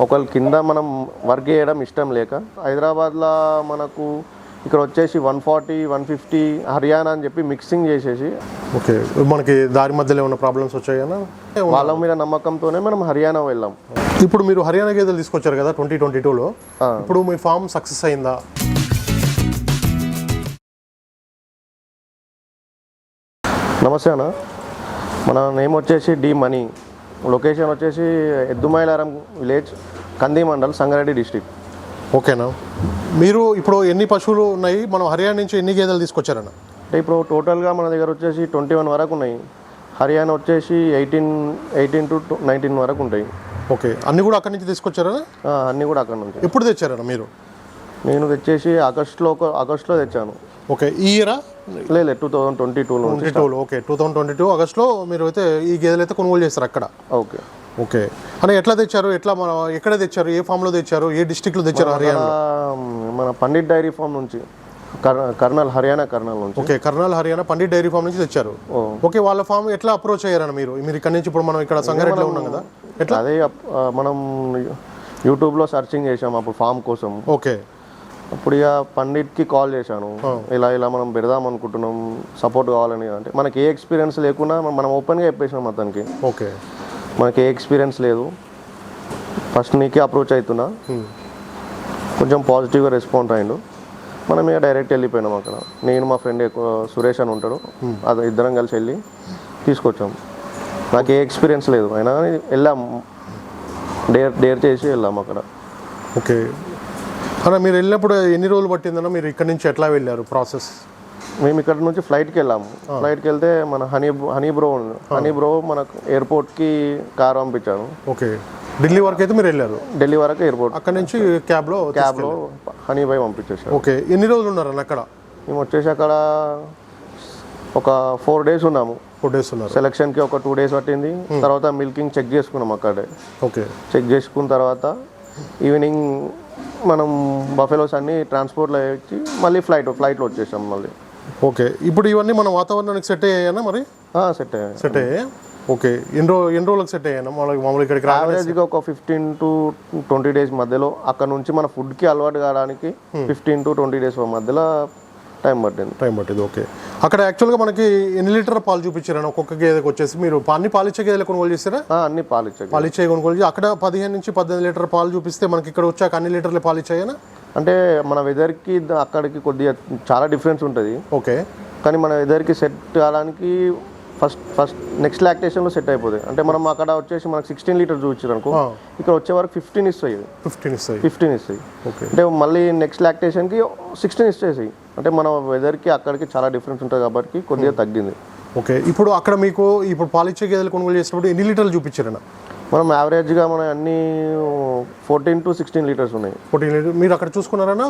ఒకళ్ళ కింద మనం వర్క్ చేయడం ఇష్టం లేక హైదరాబాద్లో మనకు ఇక్కడ వచ్చేసి one forty one fifty Haryana అని చెప్పి మిక్సింగ్ చేసేసి. ఓకే మనకి దారి మధ్యలో ఏమైనా ప్రాబ్లమ్స్ వచ్చాయన్నా వాళ్ళ మీద నమ్మకంతోనే మనం హర్యానా వెళ్ళాం. ఇప్పుడు మీరు హర్యానా గేదెలు తీసుకొచ్చారు కదా ట్వంటీ ట్వంటీ టూలో. ఇప్పుడు మీ ఫామ్ సక్సెస్ అయిందా? నమస్తే అన్న. మన నేమ్ వచ్చేసి డి మనీ. లొకేషన్ వచ్చేసి ఎద్దుమైలారం విలేజ్ కంది మండల్ సంగారెడ్డి డిస్టిక్ ఓకేనా మీరు ఇప్పుడు ఎన్ని పశువులు ఉన్నాయి? మనం హర్యానా నుంచి ఎన్ని గేదెలు తీసుకొచ్చారన్న? అంటే ఇప్పుడు టోటల్గా మన దగ్గర వచ్చేసి ట్వంటీ వన్ వరకు ఉన్నాయి. హర్యానా వచ్చేసి ఎయిటీన్ ఎయిటీన్ టు నైన్టీన్ వరకు ఉంటాయి. ఓకే. అన్ని కూడా అక్కడి నుంచి తీసుకొచ్చారా అన్నీ కూడా అక్కడ నుంచి. ఎప్పుడు తెచ్చారన్న మీరు? నేను తెచ్చేసి ఆగస్ట్లో ఒక ఆగస్ట్లో తెచ్చాను. ఓకే ఈ ఇయరా లేదు టూ థౌజండ్ ట్వంటీ టూలో ట్వంటీ టూలో okay two thousand twenty two ఆగస్ట్లో మీరు అయితే ఈ గేదెలు అయితే కొనుగోలు చేస్తారు అక్కడ. ఓకే. ఓకే. అని ఎట్లా తెచ్చారు? ఎట్లా మన ఎక్కడ తెచ్చారు? ఏ ఫామ్లో తెచ్చారు? ఏ డిస్టిక్లో తెచ్చారు హర్యానా? మన పండిట్ డైరీ ఫామ్ నుంచి కర్- కర్నల్ హర్యానా కర్నల్ నుంచి. Okay Kurnool Haryana Pandit dairy farm నుంచి తెచ్చారు. ఓకే వాళ్ళ ఫామ్ ఎట్లా అప్రోచ్ అయ్యారన్న మీరు? మీరు ఇక్కడ నుంచి ఇప్పుడు మనం ఇక్కడ సంగారెడ్డిలో ఉన్నాం కదా. ఎట్లా? అదే మనం యూట్యూబ్లో సర్చింగ్ చేసాం అప్పుడు ఫామ్ కోసం. ఓకే. అప్పుడు ఇక పండిట్కి కాల్ చేశాను. ఇలా ఇలా మనం పెడదాం అనుకుంటున్నాం సపోర్ట్ కావాలని అంటే మనకి ఏ ఎక్స్పీరియన్స్ లేకుండా మనం- ఓపెన్గా చెప్పేసినాం అతనికి. ఓకే. మనకి ఏ ఎక్స్పీరియన్స్ లేదు. ఫస్ట్ నీకే అప్రోచ్ అవుతున్నా కొంచెం పాజిటివ్గా రెస్పాండ్ అయ్యిండు మనం ఇక డైరెక్ట్ వెళ్ళిపోయినాం అక్కడ. నేను మా ఫ్రెండ్ ఎక్కువ సురేష్ అని ఉంటాడు. అది ఇద్దరం కలిసి వెళ్ళి తీసుకొచ్చాం. నాకు ఏ ఎక్స్పీరియన్స్ లేదు. అయినా కానీ వెళ్ళాం. డేర్ డేర్ చేసి వెళ్ళాం అక్కడ. ఓకే. అన్న మీరు వెళ్ళినప్పుడు ఎన్ని రోజులు పట్టిందన్న? మీరు ఇక్కడ నుంచి ఎట్లా వెళ్ళారు ప్రాసెస్? మేము ఇక్కడ నుంచి ఫ్లైట్కి వెళ్ళాము. ఫ్లైట్కి వెళ్తే మన హనీ హనీ బ్రో ఉంది. హనీ బ్రో మనకు ఎయిర్పోర్ట్కి కార్ పంపించాడు ఓకే. ఢిల్లీ వరకు అయితే మీరు వెళ్ళారు? ఢిల్లీ వరకు ఎయిర్పోర్ట్ అక్కడ నుంచి క్యాబ్లో క్యాబ్లో హనీ బాయ్ పంపించేసాడు ఓకే. ఎన్ని రోజులు ఉన్నారన్న అక్కడ? మేము వచ్చేసి అక్కడ ఒక ఫోర్ డేస్ ఉన్నాము. ఫోర్ డేస్ ఉన్నారు. సెలక్షన్కి ఒక టూ డేస్ పట్టింది. తర్వాత మిల్కింగ్ చెక్ చేసుకున్నాం అక్కడే. ఓకే. చెక్ చేసుకున్న తర్వాత ఈవినింగ్ మనం బఫెలోస్ అన్ని ట్రాన్స్పోర్ట్లో ఇచ్చి మళ్ళీ ఫ్లైట్ ఫ్లైట్లో వచ్చేసాం మళ్ళీ. ఓకే. ఇప్పుడు ఇవన్నీ మన వాతావరణానికి సెట్ అయ్యాయనా మరి? సెట్ అయ్యాయి. సెట్ అయ్యాయా? ఓకే. ఎన్ని రో ఎన్ని రోజులకు సెట్ అయ్యానా మామూలుగా మామూలుగా ఇక్కడికి యావరేజ్గా ఒక ఫిఫ్టీన్ టు ట్వంటీ డేస్ మధ్యలో అక్కడ నుంచి మన ఫుడ్కి అలవాటు కావడానికి ఫిఫ్టీన్ టు ట్వంటీ డేస్ మధ్యలో టైం పట్టింది. టైం పట్టింది ఓకే. అక్కడ యాక్చువల్గా మనకి ఎన్ని లీటర్ పాలు చూపించారని ఒక్కొక్క గేదెకి వచ్చేసి మీరు అన్ని పాలిచ్చే గేదెలు కొనుగోలు చేస్తారా? అన్ని పాలు ఇచ్చాయి పాలిచ్చే కొనుగోలు చేసి అక్కడ పదిహేను నుంచి పద్దెనిమిది లీటర్ పాలు చూపిస్తే మనకి ఇక్కడ వచ్చాక అన్ని లీటర్లు పాలు ఇచ్చాయనా అంటే మన వెదర్కి అక్కడికి కొద్దిగా చాలా డిఫరెన్స్ ఉంటుంది. ఓకే. కానీ మన వెదర్కి సెట్ కావడానికి ఫస్ట్ ఫస్ట్ నెక్స్ట్ లాక్టేషన్లో సెట్ అయిపోతుంది అంటే మనం అక్కడ వచ్చేసి మనకు సిక్స్టీన్ లీటర్ చూపించారు అనుకో ఇక్కడ వచ్చే వరకు ఫిఫ్టీన్ ఇస్తాయి. ఫిఫ్టీన్ ఇస్తాయి. ఫిఫ్టీన్ ఇస్తాయి. ఓకే అంటే మళ్ళీ నెక్స్ట్ లాక్టేషన్కి సిక్స్టీన్ ఇచ్చేసాయి అంటే మన వెదర్కి అక్కడికి చాలా డిఫరెన్స్ ఉంటుంది కాబట్టి కొద్దిగా తగ్గింది. ఓకే ఇప్పుడు అక్కడ మీకు ఇప్పుడు పాలిచ్చే గేదెలు కొనుగోలు చేసినప్పుడు ఎన్ని లీటర్లు చూపించారన్న? మనం యావరేజ్గా మన అన్ని ఫోర్టీన్ టు సిక్స్టీన్ లీటర్స్ ఉన్నాయి. ఫోర్టీన్ లీటర్ మీరు అక్కడ చూసుకున్నారన్నా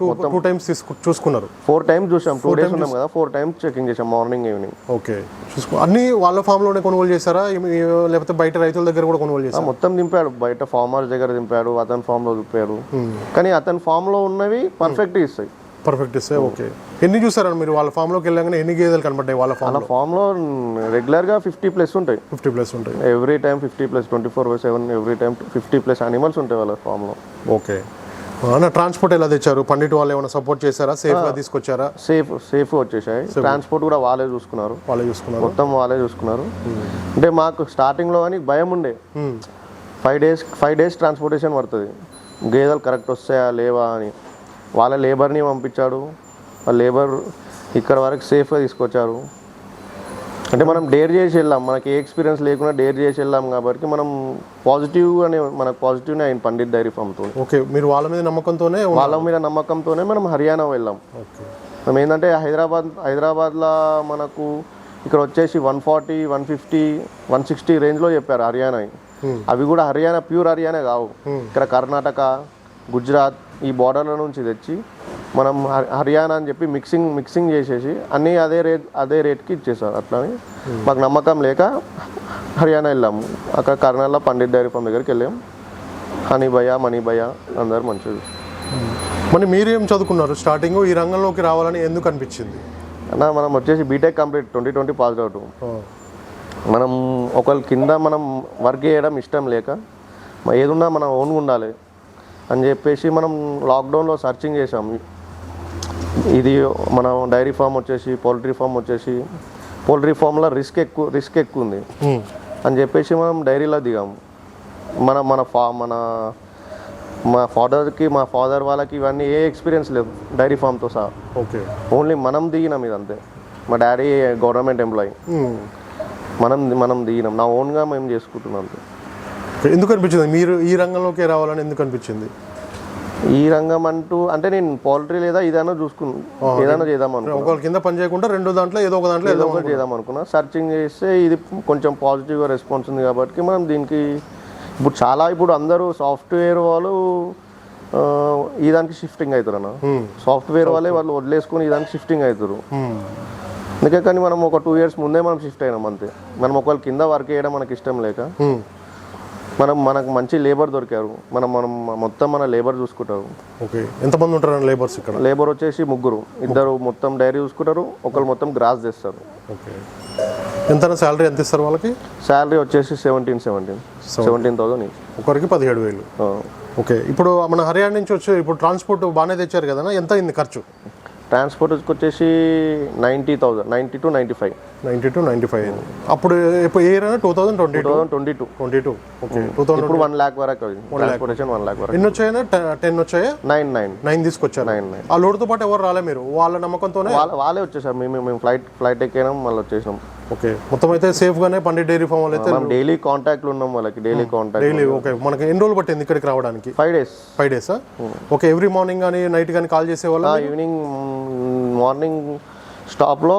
టూ టూ టైమ్స్ చూసుకున్నారు. ఫోర్ టైమ్స్ చూసాం. టూ డేస్ ఉన్నాం కదా. ఫోర్ టైమ్స్ చెకింగ్ చేసాం. మార్నింగ్ ఈవినింగ్ ఓకే చూసుకో. అన్ని వాళ్ళ ఫామ్లోనే కొనుగోలు చేశారా? లేకపోతే బయట రైతుల దగ్గర కూడా కొనుగోలు చేశారా? మొత్తం దింపాడు. బయట ఫార్మర్స్ దగ్గర దింపాడు. అతని ఫామ్లో దింపాడు. కానీ అతని ఫామ్లో ఉన్నవి పర్ఫెక్ట్ ఇస్తాయి. పర్ఫెక్ట్ ఇస్తే ఓకే ఎన్ని చూసారన్న మీరు? వాళ్ళ ఫామ్లోకి వెళ్ళగానే ఎన్ని గేదెలు కనబడ్డాయి వాళ్ళ ఫామ్ అలా ఫామ్లో రెగ్యులర్గా ఫిఫ్టీ ప్లస్ ఉంటాయి. ఫిఫ్టీ ప్లస్ ఉంటాయి. Every time fifty plus twenty four by seven every time fifty plus animals ఉంటాయి వాళ్ళ ఫామ్లో ఓకే ట్రాన్స్పోర్ట్ ఎలా తెచ్చారు? పండిట్ వాళ్ళు ఏమైనా సపోర్ట్ చేశారా? సేఫ్గా తీసుకొచ్చారా? సేఫ్ సేఫ్ వచ్చేసాయి. ట్రాన్స్పోర్ట్ కూడా వాళ్ళే చూసుకున్నారు. వాళ్ళే చూసుకున్నారు. మొత్తం వాళ్ళే చూసుకున్నారు. అంటే మాకు స్టార్టింగ్లో కానీ భయం ఉండే. Five days five days transportation పడుతుంది. గేదెలు కరెక్ట్ వస్తాయా లేవా అని. వాళ్ళ లేబర్ని పంపించాడు. వాళ్ళ లేబర్ ఇక్కడ వరకు సేఫ్గా తీసుకొచ్చారు. అంటే మనం డేర్ చేసి వెళ్ళాం. మనకి ఏ ఎక్స్పీరియన్స్ లేకుండా డేర్ చేసి వెళ్ళాం కాబట్టి మనం పాజిటివ్ అనే మనకు పాజిటివ్నే అయింది పండిత్ డైరీ ఫామ్తో ఓకే మీరు వాళ్ళ మీద నమ్మకంతోనే. వాళ్ళ మీద నమ్మకంతోనే మనం హర్యానా వెళ్ళాం. ఓకే. మనం ఏంటంటే హైదరాబాద్ హైదరాబాద్లో మనకు ఇక్కడ వచ్చేసి one forty one fifty one sixty రేంజ్లో చెప్పారు హర్యానా అవి కూడా హర్యానా ప్యూర్ హర్యానా కావు. ఇక్కడ కర్ణాటక గుజరాత్ ఈ బార్డర్ల నుంచి తెచ్చి మనం హర్- హర్యానా అని చెప్పి మిక్సింగ్ మిక్సింగ్ చేసేసి అన్నీ అదే రేట్ అదే రేట్కి ఇచ్చేసారు అట్లా అని మాకు నమ్మకం లేక హర్యానా వెళ్ళాము. అక్కడ కర్నాల్లో పండిత్ డైరీ ఫామ్ దగ్గరికి వెళ్ళాం. హనీ భయ మనీ భయ అందరు మంచిది మరి మీరేం చదువుకున్నారు? స్టార్టింగ్ ఈ రంగంలోకి రావాలని ఎందుకు అనిపించింది? అన్న మనం వచ్చేసి BTech complete twenty twenty pass out. మనం ఒకళ్ళ కింద మనం వర్క్ చేయడం ఇష్టం లేక ఏదున్నా మనం ఓన్గా ఉండాలి. అని చెప్పేసి మనం లాక్డౌన్లో సర్చింగ్ చేసాం ఇది మనం డైరీ ఫామ్ వచ్చేసి పౌల్ట్రీ ఫామ్ వచ్చేసి పౌల్ట్రీ ఫామ్లో రిస్క్ ఎక్కువ రిస్క్ ఎక్కువ ఉంది అని చెప్పేసి మనం డైరీలో దిగాము మన మన ఫా మన మా ఫాదర్కి మా ఫాదర్ వాళ్ళకి ఇవన్నీ ఏ ఎక్స్పీరియన్స్ లేవు డైరీ ఫామ్తో సహా. ఓకే ఓన్లీ మనం దిగినాం ఇదంతే. మా డాడీ గవర్నమెంట్ ఎంప్లాయీ మనం మనం దిగినాం. నా ఓన్గా మేము చేసుకుంటున్నాం అంతే. ఓకే. ఎందుకు అనిపించింది మీరు ఈ రంగంలోకి రావాలని ఎందుకు అనిపించింది ఈ రంగం అంటూ అంటే నేను పౌల్ట్రీ లేదా ఇదైనా చూసుకున్నా ఏదైనా చేద్దాం అనుకున్నా. ఒకళ్ళ కింద పని చేయకుండా రెండో దాంట్లో ఏదో ఒక దాంట్లో ఏదో ఒకటి చేద్దాం అనుకున్నా. సర్చింగ్ చేస్తే ఇది కొంచెం పాజిటివ్గా రెస్పాన్స్ ఉంది కాబట్టి మనం దీనికి ఇప్పుడు చాలా ఇప్పుడు అందరూ సాఫ్ట్వేర్ వాళ్ళు ఈ దానికి షిఫ్టింగ్ అవుతారు అన్న సాఫ్ట్వేర్ వాళ్ళే వాళ్ళు వదిలేసుకొని ఈ దానికి షిఫ్టింగ్ అవుతారు. అందుకే కానీ మనం ఒక టూ ఇయర్స్ ముందే మనం షిఫ్ట్ అయినాం అంతే. మనం ఒకవేళ కింద వర్క్ చేయడం మనకి ఇష్టం లేక మనం మనకు మంచి లేబర్ దొరికారు. మనం మనం మొత్తం మన లేబర్ చూసుకుంటారు. ఓకే. ఎంతమంది ఉంటారు లేబర్స్ ఇక్కడ? లేబర్ వచ్చేసి ముగ్గురు. ఇద్దరు మొత్తం డైరీ చూసుకుంటారు ఒకరు మొత్తం గ్రాస్ తెస్తారు ఓకే. ఎంత శాలరీ ఎంత ఇస్తారు వాళ్ళకి? శాలరీ వచ్చేసి సెవెంటీన్ సెవెంటీన్ సెవెంటీన్ థౌసండ్ ఒకరికి పదిహేడు వేలు. ఓకే. ఇప్పుడు మన హర్యానా నుంచి వచ్చి ఇప్పుడు ట్రాన్స్పోర్ట్ బాగానే తెచ్చారు కదా ఎంత అయింది ఖర్చు? ట్రాన్స్పోర్ట్ వచ్చేసి ninety thousand ninety two ninety five ninety two ninety five అయింది. అప్పుడు ఇప్పుడు ఏ year two thousand twenty two? Thousand twenty two. Twenty two. Okay two thousand ఇప్పుడు వన్ ల్యాక్ వరకు ట్రాన్స్పోర్టేషన్ వన్ ల్యాక్ వరకు. ఎన్ని వచ్చాయనా టెన్ వచ్చాయా? Nine nine. నైన్ తీసుకొచ్చారు. Nine nine. ఆ లోడ్తో పాటు ఎవరు రాలే మీరు? వాళ్ళ నమ్మకంతోనే? వాళ్ళ వాళ్ళే వచ్చేసారు. మేము మేము ఫ్లైట్ ఫ్లైట్ ఎక్కినాం మళ్ళీ వచ్చేసినాం. ఓకే. మొత్తం అయితే సేఫ్ గానే పండిట్ డైరీ ఫామ్ వాళ్ళు అయితే మనం డైలీ కాంటాక్ట్లో ఉన్నాం వాళ్ళకి. Daily contact daily okay. మనకి ఎన్ని రోజులు పట్టింది ఇక్కడికి రావడానికి? ఫైవ్ డేస్ ఫైవ్ డేసా ఓకే ఎవ్రీ మార్నింగ్ కానీ నైట్ కానీ కాల్ చేసే వాళ్ళ ఈవినింగ్ మార్నింగ్ స్టాప్లో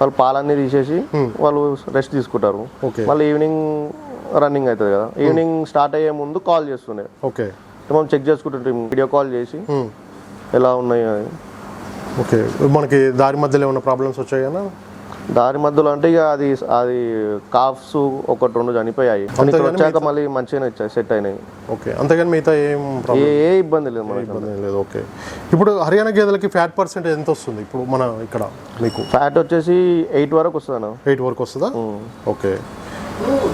వాళ్ళు పాలన్నీ తీసేసి వాళ్ళు రెస్ట్ తీసుకుంటారు. ఓకే. మళ్ళీ ఈవినింగ్ రన్నింగ్ అవుతుంది కదా. ఈవినింగ్ స్టార్ట్ అయ్యే ముందు కాల్ చేస్తుండే. ఓకే. మనం చెక్ చేసుకుంటుంటాం వీడియో కాల్ చేసి ఎలా ఉన్నాయి. ఓకే. మనకి దారి మధ్యలో ఏమైనా ప్రాబ్లమ్స్ వచ్చాయనా దారి మధ్యలో అంటే ఇక అది అది కాఫ్స్ ఒకటి రెండు చనిపోయాయి. ఇక్కడ వచ్చాక మళ్ళీ మంచిగానే వచ్చాయి సెట్ అయినాయి. ఓకే. అంతేగాని మిగతా ఏం ఏ ఇబ్బంది లేదు మనకి ఇబ్బంది లేదు. ఓకే. ఇప్పుడు హర్యానా గేదెలకి ఫ్యాట్ పర్సెంటేజ్ ఎంత వస్తుంది? ఇప్పుడు మన ఇక్కడ మీకు ఫ్యాట్ వచ్చేసి ఎయిట్ వరకు వస్తుంది ఎయిట్ వరకు వస్తుందా? ఓకే.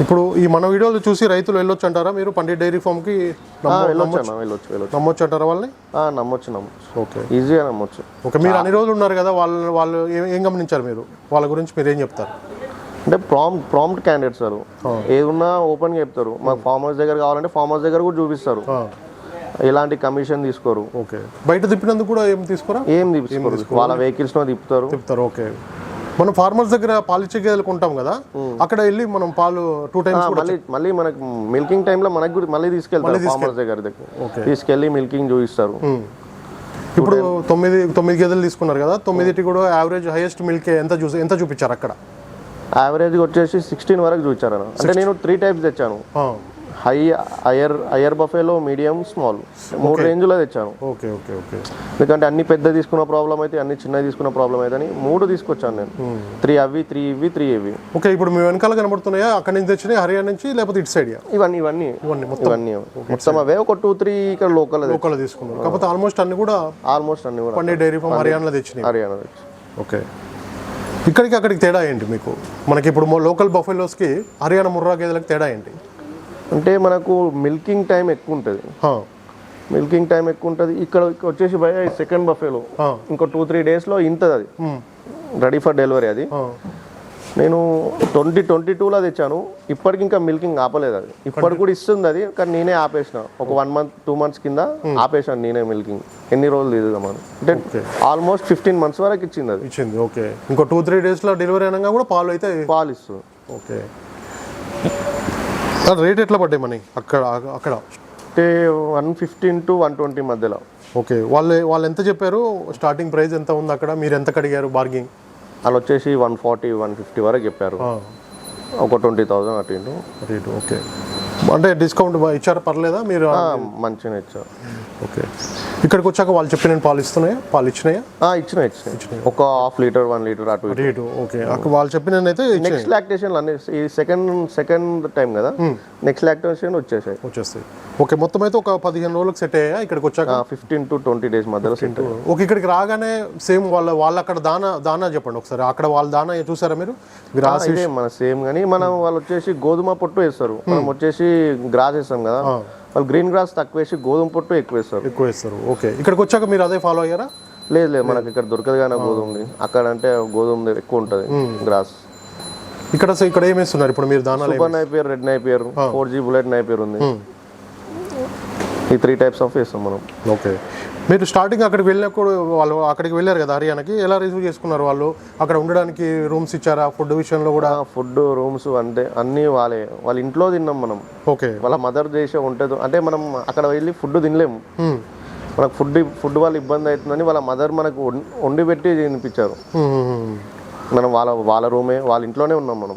ఇప్పుడు ఈ మన వీడియోలు చూసి రైతులు వెళ్ళొచ్చు అంటారా మీరు పండిట్ డైరీ వెళ్ళొచ్చు వెళ్ళొచ్చు వెళ్ళొచ్చు. నమ్మొచ్చు అంటారా వాళ్ళని నమ్మొచ్చు నమ్మొచ్చు. ఓకే. ఈజీగా నమ్మొచ్చు. ఓకే మీరు అన్ని రోజులు ఉన్నారు కదా వాళ్ళు వాళ్ళు ఏం- గమనించారు మీరు? వాళ్ళ గురించి మీరు ఏం చెప్తారు? అంటే ప్రాంప్ట్ ప్రాంప్ట్ క్యాండిడేట్స్ సార్. ఏదున్నా ఓపెన్గా చెప్తారు. మాకు ఫార్మర్స్ దగ్గర కావాలంటే ఫార్మర్స్ దగ్గర కూడా చూపిస్తారు. ఎలాంటి కమిషన్ తీసుకోరు. ఓకే. బయట తిప్పినందుకు కూడా ఏం తీసుకోరా? ఏం తీసుకోరు. వాళ్ళ వెహికల్స్లో తిప్పుతారు. చెప్తారు ఓకే. మనం ఫార్మర్స్ దగ్గర పాలిచ్చే గేదెలు కొంటాం కదా అక్కడ వెళ్ళి మనం పాలు టూ టైమ్స్ మళ్ళీ మళ్ళీ మనకి మిల్కింగ్ టైంలో మనకి కూడా మళ్ళీ తీసుకెళ్తారు ఫార్మర్స్ దగ్గర దగ్గర. తీసుకెళ్ళి మిల్కింగ్ చూపిస్తారు. ఇప్పుడు తొమ్మిది తొమ్మిది గేదెలు తీసుకున్నారు కదా తొమ్మిదిటి కూడా యావరేజ్ హైయెస్ట్ మిల్క్ ఎంత చూసి ఎంత చూపించారు అక్కడ? యావరేజ్ వచ్చేసి సిక్స్టీన్ వరకు చూపించారు అంటే నేను త్రీ టైప్స్ తెచ్చాను. హై అయర్ అయర్ బఫేలో మీడియం స్మాల్. మూడు రేంజ్లో తెచ్చాను. Okay okay okay. ఎందుకంటే అన్ని పెద్ద తీసుకున్న ప్రాబ్లం అయితే అన్ని చిన్న తీసుకున్న ప్రాబ్లం అయితే అని మూడు తీసుకొచ్చాను నేను. త్రీ అవి త్రీ ఇవి త్రీ ఇవి. ఓకే ఇప్పుడు మీ వెనకాల కనబడుతున్నాయా? అక్కడి నుంచి తెచ్చినాయి? హర్యానా నుంచి? లేకపోతే ఇటు సైడ్ ఇవన్నీ ఇవన్నీ. ఇవన్నీ మొత్తం. అవే. ఒక టూ త్రీ ఇక్కడ లోకల్ లోకల్ తీసుకున్నారు. కాకపోతే ఆల్మోస్ట్ అన్ని కూడా ఆల్మోస్ట్ అన్ని కూడా. పండే డైరీ ఫామ్ హర్యానాలో తెచ్చినాయి. హర్యానా తెచ్చి ఓకే. ఇక్కడికి అక్కడికి తేడా ఏంటి మీకు? మనకి ఇప్పుడు లోకల్ బఫెలోస్కి హర్యానా ముర్రా గేదెలకు తేడా ఏంటి? అంటే మనకు మిల్కింగ్ టైం ఎక్కువ ఉంటుంది మిల్కింగ్ టైం ఎక్కువ ఉంటుంది ఇక్కడ వచ్చేసి భయ సెకండ్ బఫేలో ఇంకో టూ త్రీ డేస్లో ఇంతది అది. రెడీ ఫర్ డెలివరీ అది. నేను ట్వంటీ ట్వంటీ టూలో తెచ్చాను. ఇప్పటికి ఇంకా మిల్కింగ్ ఆపలేదు అది. ఇప్పటికి కూడా ఇస్తుంది అది కానీ నేనే ఆపేసిన. ఒక వన్ మంత్ టూ మంత్స్ కింద ఆపేసాను నేనే మిల్కింగ్ ఎన్ని రోజులు తీద్దామని అంటే ఆల్మోస్ట్ ఫిఫ్టీన్ మంత్స్ వరకు ఇచ్చింది అది. ఇచ్చింది ఓకే. ఇంకో టూ త్రీ డేస్లో డెలివరీ అయినాక కూడా పాలు అయితే పాలు ఇస్తుంది. ఓకే. రేట్ ఎట్లా పడ్డాయి మనీ? అక్కడ అక్కడ. అంటే one fifteen to one twenty మధ్యలో. ఓకే. వాళ్ళు వాళ్ళు ఎంత చెప్పారు? స్టార్టింగ్ ప్రైస్ ఎంత ఉంది అక్కడ? మీరు ఎంత కడిగారు బార్గింగ్ వాళ్ళు వచ్చేసి వన్ ఫార్టీ వన్ ఫిఫ్టీ వరకు చెప్పారు. ఒక ట్వంటీ థౌసండ్ అటు ఇటు. Rate okay. అంటే డిస్కౌంట్ ఇచ్చారా? పర్లేదా? మీరు ఆ, మంచిగానే ఇచ్చారు. ఓకే. ఇక్కడికి వచ్చాక వాళ్ళు చెప్పిన పాలు ఇస్తున్నాయా? పాలు ఇచ్చినాయా? ఆ, ఇచ్చిన ఇచ్చిన ఒక హాఫ్ లీటర్ వన్ లీటర్ అటు రేటు ఓకే. అక్కడ వాళ్ళు చెప్పిన అయితే ఇచ్చినాయి. నెక్స్ట్ లాక్టేషన్ అన్ని ఈ సెకండ్ సెకండ్ టైం కదా? నెక్స్ట్ లాక్టేషన్ వచ్చేసాయి. వచ్చేస్తాయి. ఓకే మొత్తం అయితే ఒక పదిహేను రోజులకు సెట్ అయ్యా ఇక్కడికి వచ్చాక? ఫిఫ్టీన్ టు ట్వంటీ డేస్ మధ్యలో సెట్ ఓకే ఇక్కడికి రాగానే సేమ్ వాళ్ళ వాళ్ళు అక్కడ దానా దానా చెప్పండి ఒకసారి. అక్కడ వాళ్ళ దానా చూసారా మీరు? ఇదే మన సేమ్ కానీ మనం వాళ్ళు వచ్చేసి గోధుమ పొట్టు వేస్తారు. మనం వచ్చేసి గ్రాస్ వేస్తాం కదా. వాళ్ళు గ్రీన్ గ్రాస్ తక్కువ వేసి గోధుమ పొట్టు ఎక్కువ వేస్తారు. ఎక్కువ వేస్తారు. ఓకే. ఇక్కడికి వచ్చాక మీరు అదే ఫాలో అయ్యారా? లేదు లేదు. మనకి ఇక్కడ దొరకదు కానీ గోధుమది అక్కడ అంటే గోధుమ ఎక్కువ ఉంటుంది గ్రాస్. ఇక్కడ ఇక్కడ ఏం వేస్తున్నారు? ఇప్పుడు మీరు దానాలు ఏం- super napier red napier four G bullet napier ఉంది. ఈ త్రీ టైప్స్ ఆఫ్ వేస్తాం మనం. ఓకే. మీరు స్టార్టింగ్ అక్కడికి వెళ్ళినప్పుడు వాళ్ళు అక్కడికి వెళ్ళారు కదా హర్యానాకి ఎలా రిసీవ్ చేసుకున్నారు వాళ్ళు? అక్కడ ఉండడానికి రూమ్స్ ఇచ్చారా? ఫుడ్ విషయంలో కూడా? ఫుడ్ రూమ్స్ అంటే అన్నీ వాళ్ళే. వాళ్ళ ఇంట్లో తిన్నాం మనం. ఓకే. వాళ్ళ మదర్ చేసే ఉంటుంది అంటే మనం అక్కడ వెళ్ళి ఫుడ్ తినలేము. మ్మ్. మనకు ఫుడ్ ఫుడ్ వల్ల ఇబ్బంది అవుతుందని వాళ్ళ మదర్ మనకు వండి పెట్టి తినిపించారు. మ్మ్, మ్మ్. మనం వాళ్ళ వాళ్ళ రూమే వాళ్ళ ఇంట్లోనే ఉన్నాం మనం.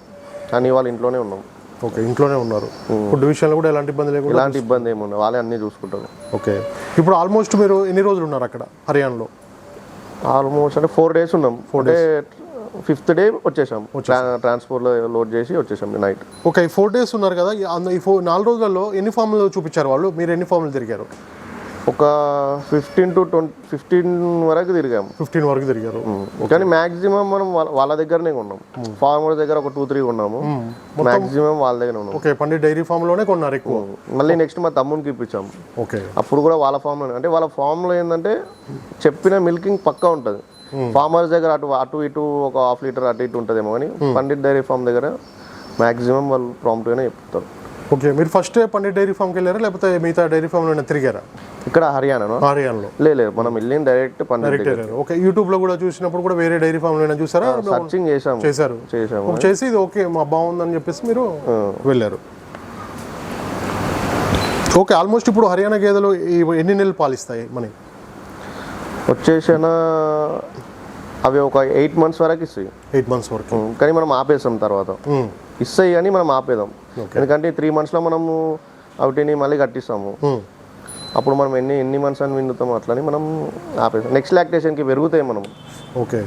కానీ వాళ్ళ ఇంట్లోనే ఉన్నాం. ఓకే ఇంట్లోనే ఉన్నారు. ఫుడ్ విషయంలో కూడా ఎలాంటి ఇబ్బంది లేకుండా ఎలాంటి ఇబ్బంది ఏమి ఉండదు వాళ్ళే అన్నీ చూసుకుంటారు. ఓకే. ఇప్పుడు ఆల్మోస్ట్ మీరు ఎన్ని రోజులు ఉన్నారు అక్కడ హర్యానాలో? ఆల్మోస్ట్ అంటే ఫోర్ డేస్ ఉన్నాం. ఫోర్ డే ఫిఫ్త్ డే వచ్చేసాం. ట్రాన్స్పోర్ట్లో లోడ్ చేసి వచ్చేసాం నైట్. ఓకే ఫోర్ డేస్ ఉన్నారు కదా ఈ ఫోర్ నాలుగు రోజులలో ఎన్ని ఫామ్లు చూపించారు వాళ్ళు? మీరు ఎన్ని ఫామ్లు తిరిగారు? ఒక ఫిఫ్టీన్ టు ట్వంటీ ఫిఫ్టీన్ వరకు తిరిగాము. ఫిఫ్టీన్ వరకు తిరిగారు. కానీ మాక్సిమం మనం వాళ్ళ- దగ్గరనే ఉన్నాం ఫార్మర్ దగ్గర ఒక టూ త్రీ ఉన్నాము మాక్సిమం వాళ్ళ దగ్గర ఉన్నాం ఓకే పండిట్ డైరీ ఫామ్లోనే కొన్నారు ఎక్కువ. మళ్ళీ నెక్స్ట్ మా తమ్మునికి ఇప్పించాము. ఓకే అప్పుడు కూడా వాళ్ళ ఫామ్లో అంటే వాళ్ళ ఫామ్లో ఏంటంటే చెప్పిన మిల్కింగ్ పక్కా ఉంటుంది. ఫార్మర్స్ దగ్గర అటు అటు ఇటు ఒక హాఫ్ లీటర్ అటు ఇటు ఉంటుందేమో కానీ పండిట్ డైరీ ఫామ్ దగ్గర మాక్సిమం వాళ్ళు ప్రాంప్ట్గానే చెప్తారు. ఓకే మీరు ఫస్ట్ పండిట్ డైరీ ఫామ్కి వెళ్ళారా? లేకపోతే మిగతా డైరీ ఫామ్లోనే తిరిగారా? ఇక్కడ హర్యానాలో. లే లేదు మనం వెళ్ళింది డైరెక్ట్ పండిట్ ఓకే యూట్యూబ్లో కూడా చూసినప్పుడు కూడా వేరే డైరీ ఫామ్లోనే చూసారా? సర్చింగ్ చేసాము చేశారు? చేసాము చేసి ఇది ఓకే మా బాగుందని చెప్పేసి మీరు వెళ్ళారు. ఓకే ఆల్మోస్ట్ ఇప్పుడు హర్యానా గేదెలు ఎన్ని నెలలు పాలిస్తాయి మనకి వచ్చేసిన అవి ఒక ఎయిట్ మంత్స్ వరకు ఇస్తాయి. ఎయిట్ మంత్స్ వరకు. కానీ మనం ఆపేస్తాం తర్వాత. ఇస్తాయి కానీ మనం ఆపేదాం ఎందుకంటే త్రీ మంత్స్లో మనము వాటిని మళ్ళీ కట్టిస్తాము. అప్పుడు మనం ఎన్ని ఎన్ని మంత్స్ అని విందుతాం అట్లని మనం ఆపేస్తాం. నెక్స్ట్ లాక్టేషన్కి పెరుగుతాయి మనం. ఓకే.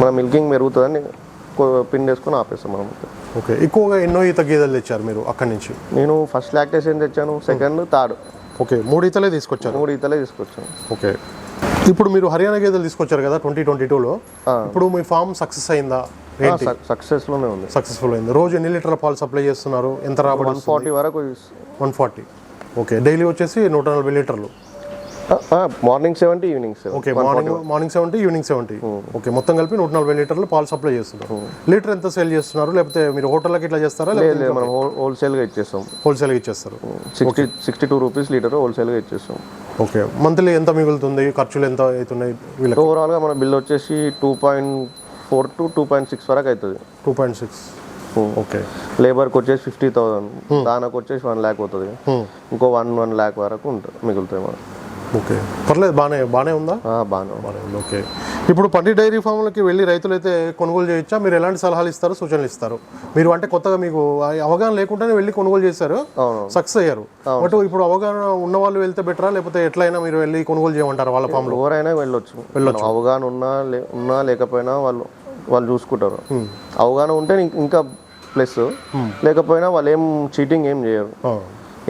మన మిల్కింగ్ పెరుగుతుందని పిండి వేసుకొని ఆపేస్తాం మనం. ఓకే. ఎక్కువగా ఎన్నో ఈత గేదెలు తెచ్చారు మీరు అక్కడి నుంచి? నేను ఫస్ట్ లాక్టేషన్ తెచ్చాను సెకండ్ థర్డ్ ఓకే. మూడు ఈతలే తీసుకొచ్చారు? మూడు ఈతలే తీసుకొచ్చాను. ఓకే. ఇప్పుడు మీరు హర్యానా గేదెలు తీసుకొచ్చారు కదా ట్వంటీ ట్వంటీ టూలో. ఇప్పుడు మీ ఫామ్ సక్సెస్ అయిందా? ఏంటి? సక్సెస్లోనే ఉంది. సక్సెస్ఫుల్ అయింది. రోజు ఎన్ని లీటర్ల పాలు సప్లై చేస్తున్నారు? ఎంత రాబడి వన్ ఫార్టీ వరకు వన్ ఫార్టీ. ఓకే. డైలీ వచ్చేసి నూట నలభై లీటర్లు. Morning seventy evening seven okay morning morning seventy evening seventy okay మొత్తం కలిపి నూట నలభై లీటర్లు పాలు సప్లై చేస్తున్నారు. లీటర్ ఎంత సేల్ చేస్తున్నారు? లేకపోతే మీరు హోటల్కి ఇట్లా చేస్తారా? లేదు మనం హోల్ హోల్సేల్గా ఇచ్చేస్తాం. హోల్సేల్గా ఇచ్చేస్తారు. Sixty sixty two rupees litre హోల్సేల్గా ఇచ్చేస్తాం. ఓకే మంత్లీ ఎంత మిగులుతుంది? ఖర్చులు ఎంత అవుతున్నాయి వీళ్ళకి? ఓవరాల్గా మన బిల్ వచ్చేసి two point four to two point six వరకు అవుతుంది. టూ పాయింట్ సిక్స్ ఓకే లేబర్కి వచ్చేసి ఫిఫ్టీ థౌసండ్ దానికి వచ్చేసి వన్ ల్యాక్ అవుతుంది ఇంకో వన్ వన్ ల్యాక్ వరకు ఉంటుంది మిగులుతాయి మనకు. ఓకే. పర్లేదు బాగానే బాగానే ఉందా? బాగానే. బాగానే ఉంది. ఓకే. ఇప్పుడు పండి డైరీ ఫామ్లకి వెళ్ళి రైతులు అయితే కొనుగోలు చేయొచ్చా? మీరు ఎలాంటి సలహాలు ఇస్తారు సూచనలు ఇస్తారు? మీరు అంటే కొత్తగా మీకు అవగాహన లేకుండానే వెళ్ళి కొనుగోలు చేశారు సక్సెస్ అయ్యారు. బట్ ఇప్పుడు అవగాహన ఉన్న వాళ్ళు వెళ్తే బెటరా? లేకపోతే ఎట్లయినా మీరు వెళ్ళి కొనుగోలు చేయమంటారు వాళ్ళ ఫామ్లో? ఎవరైనా వెళ్ళొచ్చు. మనం అవగాహన ఉన్నా ఉన్నా లేకపోయినా వాళ్ళు వాళ్ళు చూసుకుంటారు. అవగాహన ఉంటే ఇంక- ప్లస్. లేకపోయినా వాళ్ళు ఏం చీటింగ్ ఏం చేయరు.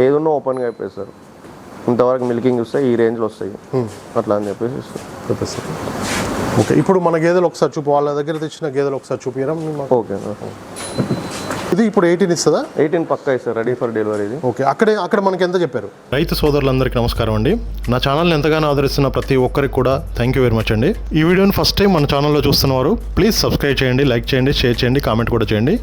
ఏదున్నా ఓపెన్గా చెప్పేస్తారు. ఇంతవరకు మిల్కింగ్ వస్తాయి ఈ రేంజ్లో వస్తాయి. అట్లా అని చెప్పేసి ఓకే ఇప్పుడు మన గేదెలు ఒకసారి చూపు వాళ్ళ దగ్గర తెచ్చిన గేదెలు ఒకసారి చూపియరా ఓకే ఇది ఇప్పుడు ఎయిటీన్ ఇస్తుందా? ఎయిటీన్ పక్కా ఇస్తారు రెడీ ఫర్ డెలివరీది ఓకే అక్కడే అక్కడ మనకి ఎంత చెప్పారు? రైతు సోదరులందరికీ నమస్కారం అండి. నా ఛానల్ని ఎంతగానో ఆదరిస్తున్న ప్రతి ఒక్కరికి కూడా థ్యాంక్ యూ వెరీ మచ్ అండి. ఈ వీడియోని ఫస్ట్ టైం మన ఛానల్లో చూస్తున్నవారు ప్లీజ్ సబ్స్క్రైబ్ చేయండి లైక్ చేయండి షేర్ చేయండి కామెంట్ కూడా చేయండి.